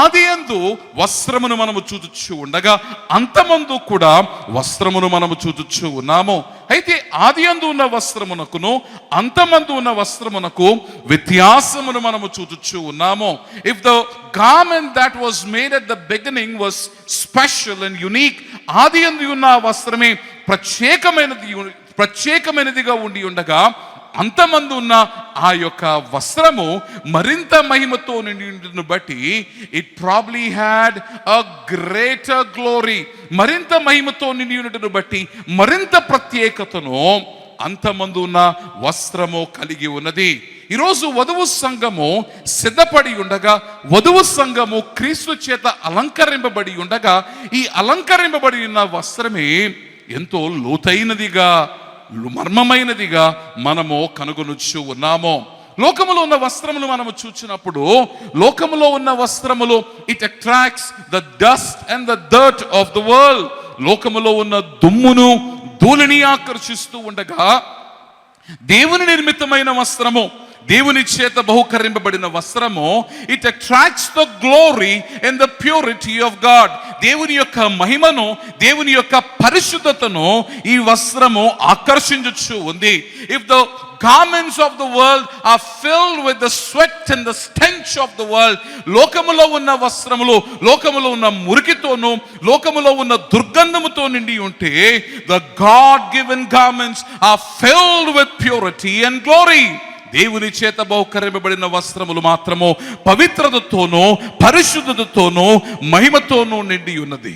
ఆది అందు వస్త్రమును మనము చూచుచు ఉండగా అంతమందు కూడా వస్త్రమును మనము చూచుచు ఉన్నాము. అయితే ఆది అందు ఉన్న వస్త్రమునకును అంతమందు ఉన్న వస్త్రమునకు వ్యత్యాసమును మనము చూచుచు ఉన్నాము. If the garment that was made at the beginning was special and unique ఆది అందు ఉన్న వస్త్రమే ప్రత్యేకమైనది ప్రత్యేకమైనదిగా ఉండి ఉండగా అంతమంది ఉన్న ఆ యొక్క వస్త్రము మరింత మహిమతో నిండిను బట్టి it probably had a greater glory మరింత మహిమతో నిండి బట్టి మరింత ప్రత్యేకతను అంతమంది ఉన్న వస్త్రము కలిగి ఉన్నది. ఈరోజు వధువు సంఘము సిద్ధపడి ఉండగా వధువు సంఘము క్రీస్తు చేత అలంకరింపబడి ఉండగా ఈ అలంకరింపబడి ఉన్న వస్త్రమే ఎంతో లోతైనదిగా మర్మమైనదిగా మనము కనుగొనుచు ఉన్నాము. లోకములో ఉన్న వస్త్రములు మనము చూచినప్పుడు లోకములో ఉన్న వస్త్రములు it attracts the dust and the dirt of the world లోకములో ఉన్న దుమ్మును ధూళిని ఆకర్షిస్తూ ఉండగా దేవుని నిర్మితమైన వస్త్రము దేవుని చేత బహుకరింపబడిన వస్త్రము it attracts the glory and the purity of God దేవుని యొక్క మహిమను దేవుని యొక్క పరిశుద్ధతను ఈ వస్త్రము ఆకర్షించచ్చు ఉంది. If the garments of the world are filled with the sweat and the stench of the world లోకములో ఉన్న వస్త్రములు లోకములో ఉన్న మురికితోను లోకములో ఉన్న దుర్గంధముతో నిండి ఉంటే the God given garments are filled with purity and glory దేవుని చేత బహుకరింపబడిన వస్త్రములు మాత్రము పవిత్రతతోనూ పరిశుద్ధతతోనూ మహిమతోనూ నిండి ఉన్నది.